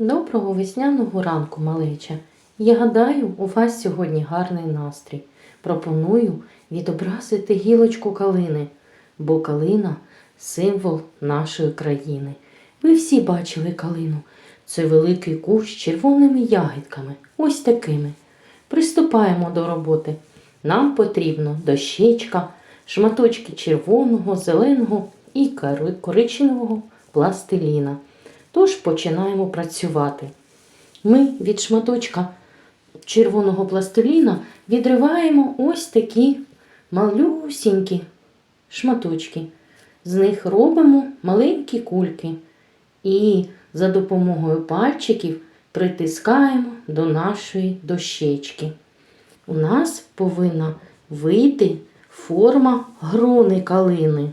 Доброго весняного ранку, малеча. Я гадаю, у вас сьогодні гарний настрій. Пропоную відобразити гілочку калини, бо калина символ нашої країни. Ви всі бачили калину. Це великий кущ з червоними ягідками, ось такими. Приступаємо до роботи. Нам потрібно дощечка, шматочки червоного, зеленого і коричневого пластиліна. Тож починаємо працювати. Ми від шматочка червоного пластиліна відриваємо ось такі малюсінькі шматочки. З них робимо маленькі кульки і за допомогою пальчиків притискаємо до нашої дощечки. У нас повинна вийти форма грони калини.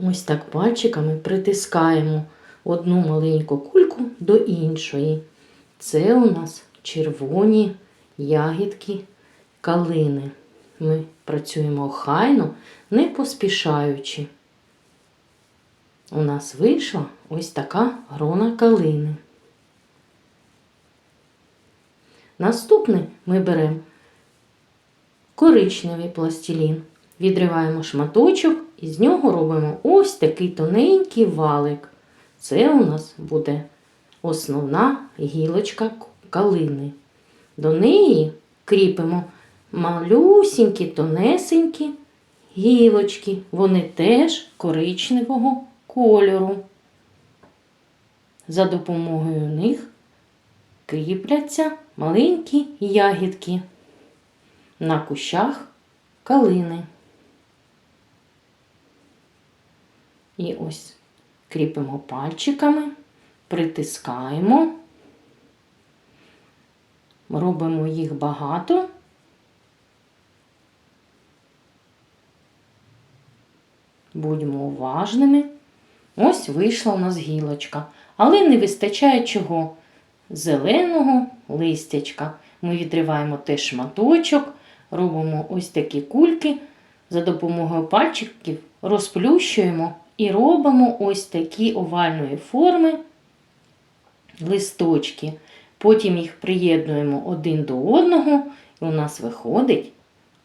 Ось так пальчиками притискаємо одну маленьку кульку до іншої. Це у нас червоні ягідки калини. Ми працюємо охайно, не поспішаючи. У нас вийшла ось така грона калини. Наступний ми беремо коричневий пластилін. Відриваємо шматочок і з нього робимо ось такий тоненький валик. Це у нас буде основна гілочка калини. До неї кріпимо малюсінькі, тонесенькі гілочки. Вони теж коричневого кольору. За допомогою них кріпляться маленькі ягідки на кущах калини. І ось кріпимо пальчиками, притискаємо, робимо їх багато. Будьмо уважними. Ось вийшла у нас гілочка. Але не вистачає чого? Зеленого листячка. Ми відриваємо теж шматочок, робимо ось такі кульки. За допомогою пальчиків розплющуємо і робимо ось такі овальної форми листочки. Потім їх приєднуємо один до одного, і у нас виходить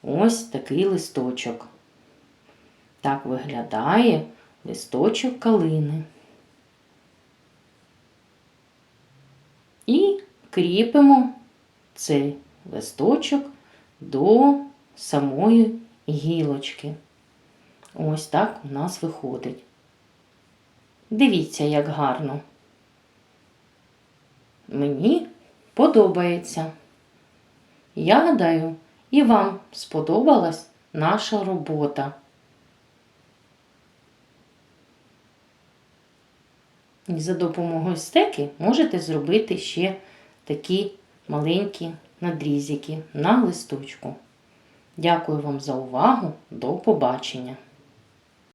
ось такий листочок. Так виглядає листочок калини. І кріпимо цей листочок до самої гілочки. Ось так у нас виходить. Дивіться, як гарно. Мені подобається. Я гадаю, і вам сподобалась наша робота. І за допомогою стеки можете зробити ще такі маленькі надрізики на листочку. Дякую вам за увагу. До побачення!